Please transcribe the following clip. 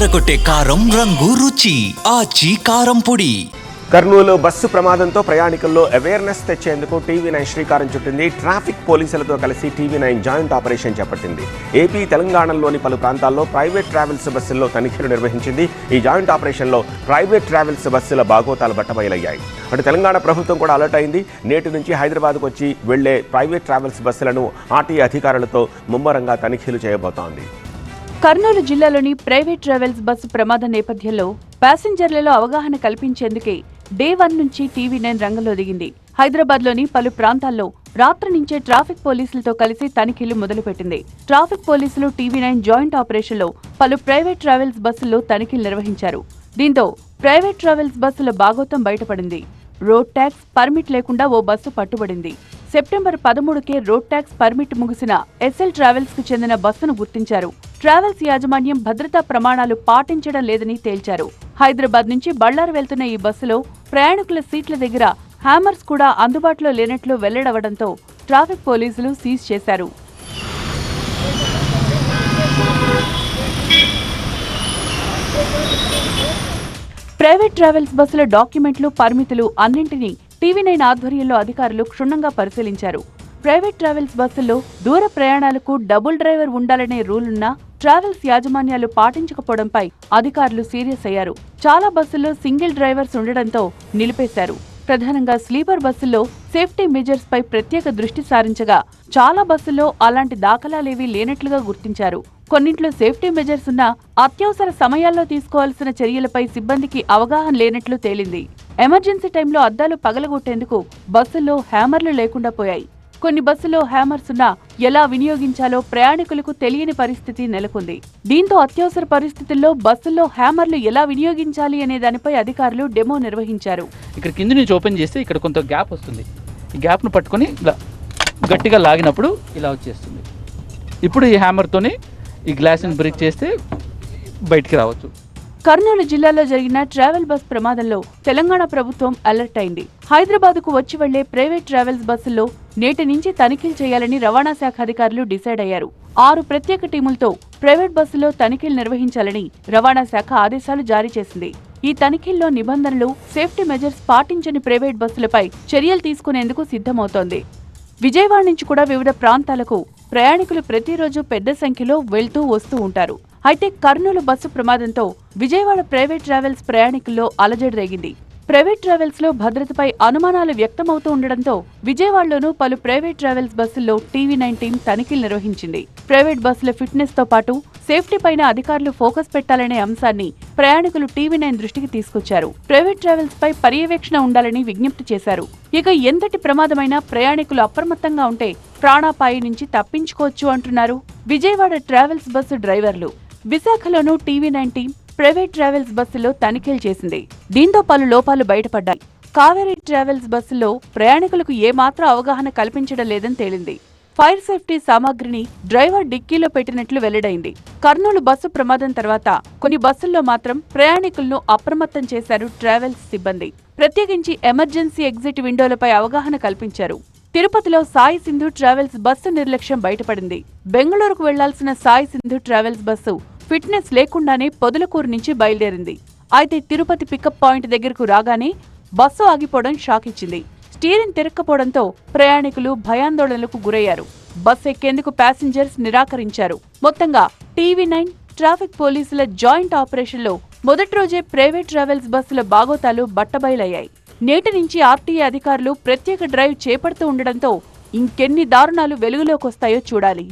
అదరగొట్టే కారం రంగు రుచి ఆచి కారం పొడి. కర్నూలు బస్సు ప్రమాదంతో ప్రయాణికుల్లో అవేర్నెస్ తెచ్చేందుకు టీవీ నైన్ శ్రీకారం చుట్టింది. ట్రాఫిక్ పోలీసులతో కలిసి టీవీ నైన్ జాయింట్ ఆపరేషన్ చేపట్టింది. ఏపీ తెలంగాణలోని పలు ప్రాంతాల్లో ప్రైవేట్ ట్రావెల్స్ బస్సుల్లో తనిఖీలు నిర్వహించింది. ఈ జాయింట్ ఆపరేషన్లో ప్రైవేట్ ట్రావెల్స్ బస్సుల బాగోతాలు బట్టబయలయ్యాయి. అటు తెలంగాణ ప్రభుత్వం కూడా అలర్ట్ అయింది. నేటి నుంచి హైదరాబాద్కు వచ్చి వెళ్ళే ప్రైవేట్ ట్రావెల్స్ బస్సులను ఆర్టీఏ అధికారులతో ముమ్మరంగా తనిఖీలు చేయబోతోంది. కర్నూలు జిల్లాలోని ప్రైవేట్ ట్రావెల్స్ బస్సు ప్రమాద నేపథ్యంలో ప్యాసింజర్లలో అవగాహన కల్పించేందుకే డే వన్ నుంచి టీవీ నైన్ రంగంలో దిగింది. హైదరాబాద్లోని పలు ప్రాంతాల్లో రాత్రి నుంచే ట్రాఫిక్ పోలీసులతో కలిసి తనిఖీలు మొదలుపెట్టింది. ట్రాఫిక్ పోలీసులు టీవీ నైన్ జాయింట్ ఆపరేషన్లో పలు ప్రైవేట్ ట్రావెల్స్ బస్సుల్లో తనిఖీలు నిర్వహించారు. దీంతో ప్రైవేట్ ట్రావెల్స్ బస్సుల భాగోతం బయటపడింది. రోడ్ ట్యాక్స్ పర్మిట్ లేకుండా ఓ బస్సు పట్టుబడింది. సెప్టెంబర్ పదమూడుకే రోడ్ ట్యాక్స్ పర్మిట్ ముగిసిన ఎస్ఎల్ ట్రావెల్స్కు చెందిన బస్సును గుర్తించారు. ట్రావెల్స్ యాజమాన్యం భద్రతా ప్రమాణాలు పాటించడం లేదని తేల్చారు. హైదరాబాద్ నుంచి బళ్ళారు వెళ్తున్న ఈ బస్సులో ప్రయాణికుల సీట్ల దగ్గర హ్యామర్స్ కూడా అందుబాటులో లేనట్లు వెల్లడవడంతో ట్రాఫిక్ పోలీసులు సీజ్ చేశారు. ప్రైవేట్ ట్రావెల్స్ బస్సుల డాక్యుమెంట్లు పరిమితులు అన్నింటినీ టీవీ నైన్ ఆధ్వర్యంలో అధికారులు క్షుణ్ణంగా పరిశీలించారు. ప్రైవేట్ ట్రావెల్స్ బస్సుల్లో దూర ప్రయాణాలకు డబుల్ డ్రైవర్ ఉండాలనే రూలున్నా ట్రావెల్స్ యాజమాన్యాలు పాటించకపోవడంపై అధికారులు సీరియస్ అయ్యారు. చాలా బస్సుల్లో సింగిల్ డ్రైవర్స్ ఉండడంతో నిలిపేశారు. ప్రధానంగా స్లీపర్ బస్సుల్లో సేఫ్టీ మెజర్స్ పై ప్రత్యేక దృష్టి సారించగా చాలా బస్సుల్లో అలాంటి దాఖలాలేవీ లేనట్లుగా గుర్తించారు. కొన్నింట్లో సేఫ్టీ మెజర్స్ ఉన్నా అత్యవసర సమయాల్లో తీసుకోవాల్సిన చర్యలపై సిబ్బందికి అవగాహన లేనట్లు తేలింది. ఎమర్జెన్సీ టైంలో అద్దాలు పగలగొట్టేందుకు బస్సుల్లో హ్యామర్లు లేకుండా పోయాయి. కొన్ని బస్సులో హ్యామర్స్ ఉన్నా ఎలా వినియోగించాలో ప్రయాణికులకు తెలియని పరిస్థితి నెలకొంది. దీంతో అత్యవసర పరిస్థితుల్లో బస్సుల్లో హ్యామర్లు ఎలా వినియోగించాలి అనే దానిపై అధికారులు డెమో నిర్వహించారు. ఇక్కడ కింద నుంచి ఓపెన్ చేస్తే ఇక్కడ కొంత గ్యాప్ వస్తుంది. ఈ గ్యాప్ను పట్టుకొని ఇలా గట్టిగా లాగినప్పుడు ఇలా వచ్చేస్తుంది. ఇప్పుడు ఈ హ్యామర్తోని ఈ గ్లాస్ని బ్రేక్ చేస్తే బయటికి రావచ్చు. కర్నూలు జిల్లాలో జరిగిన ట్రావెల్ బస్ ప్రమాదంలో తెలంగాణ ప్రభుత్వం అలర్ట్ అయింది. హైదరాబాద్కు వచ్చి వెళ్ళే ప్రైవేట్ ట్రావెల్స్ బస్సుల్లో నేటి నుంచి తనిఖీలు చేయాలని రవాణా శాఖ అధికారులు డిసైడ్ అయ్యారు. ఆరు ప్రత్యేక టీములతో ప్రైవేట్ బస్సులో తనిఖీలు నిర్వహించాలని రవాణా శాఖ ఆదేశాలు జారీ చేసింది. ఈ తనిఖీల్లో నిబంధనలు సేఫ్టీ మెజర్స్ పాటించని ప్రైవేట్ బస్సులపై చర్యలు తీసుకునేందుకు సిద్ధమవుతోంది. విజయవాడ నుంచి కూడా వివిధ ప్రాంతాలకు ప్రయాణికులు ప్రతిరోజు పెద్ద సంఖ్యలో వెళ్తూ వస్తూ ఉంటారు. అయితే కర్నూలు బస్సు ప్రమాదంతో విజయవాడ ప్రైవేట్ ట్రావెల్స్ ప్రయాణికుల్లో అలజడి రేగింది. ప్రైవేట్ ట్రావెల్స్లో భద్రతపై అనుమానాలు వ్యక్తమవుతూ ఉండడంతో విజయవాడలోనూ పలు ప్రైవేట్ ట్రావెల్స్ బస్సుల్లో టీవీ నైన్ టీం తనిఖీలు నిర్వహించింది. ప్రైవేట్ బస్సుల ఫిట్నెస్తో పాటు సేఫ్టీ పైన అధికారులు ఫోకస్ పెట్టాలనే అంశాన్ని ప్రయాణికులు టీవీ నైన్ దృష్టికి తీసుకొచ్చారు. ప్రైవేట్ ట్రావెల్స్ పై పర్యవేక్షణ ఉండాలని విజ్ఞప్తి చేశారు. ఇక ఎంతటి ప్రమాదమైనా ప్రయాణికులు అప్రమత్తంగా ఉంటే ప్రాణాపాయి నుంచి తప్పించుకోవచ్చు అంటున్నారు విజయవాడ ట్రావెల్స్ బస్సు డ్రైవర్లు. విశాఖలోనూ టీవీ నైన్టీన్ ప్రైవేట్ ట్రావెల్స్ బస్సులో తనిఖీలు చేసింది. దీంతో పలు లోపాలు బయటపడ్డాయి. కావేరీ ట్రావెల్స్ బస్సులో ప్రయాణికులకు ఏమాత్రం అవగాహన కల్పించడం లేదని తేలింది. ఫైర్ సేఫ్టీ సామాగ్రిని డ్రైవర్ డిక్కీలో పెట్టినట్లు వెల్లడైంది. కర్నూలు బస్సు ప్రమాదం తర్వాత కొన్ని బస్సుల్లో మాత్రం ప్రయాణికులను అప్రమత్తం చేశారు ట్రావెల్స్ సిబ్బంది. ప్రత్యేకించి ఎమర్జెన్సీ ఎగ్జిట్ విండోలపై అవగాహన కల్పించారు. తిరుపతిలో సాయి సింధు ట్రావెల్స్ బస్సు నిర్లక్ష్యం బయటపడింది. బెంగళూరుకు వెళ్ళాల్సిన Sai Sindhu travels bus fitness లేకుండానే పొదలకూరు నుంచి బయలుదేరింది. అయితే తిరుపతి పికప్ పాయింట్ దగ్గరకు రాగానే బస్సు ఆగిపోవడం షాక్ ఇచ్చింది. స్టీరింగ్ తిరక్కపోవడంతో ప్రయాణికులు భయాందోళనలకు గురయ్యారు. బస్సు ఎక్కేందుకు ప్యాసింజర్స్ నిరాకరించారు. మొత్తంగా టీవీ నైన్ ట్రాఫిక్ పోలీసుల జాయింట్ ఆపరేషన్లో మొదటి రోజే ప్రైవేట్ ట్రావెల్స్ బస్సుల బాగోతాలు బట్టబయలయ్యాయి. నేటి నుంచి ఆర్టీఏ అధికారులు ప్రత్యేక డ్రైవ్ చేపడుతూ ఉండడంతో ఇంకెన్ని దారుణాలు వెలుగులోకొస్తాయో చూడాలి.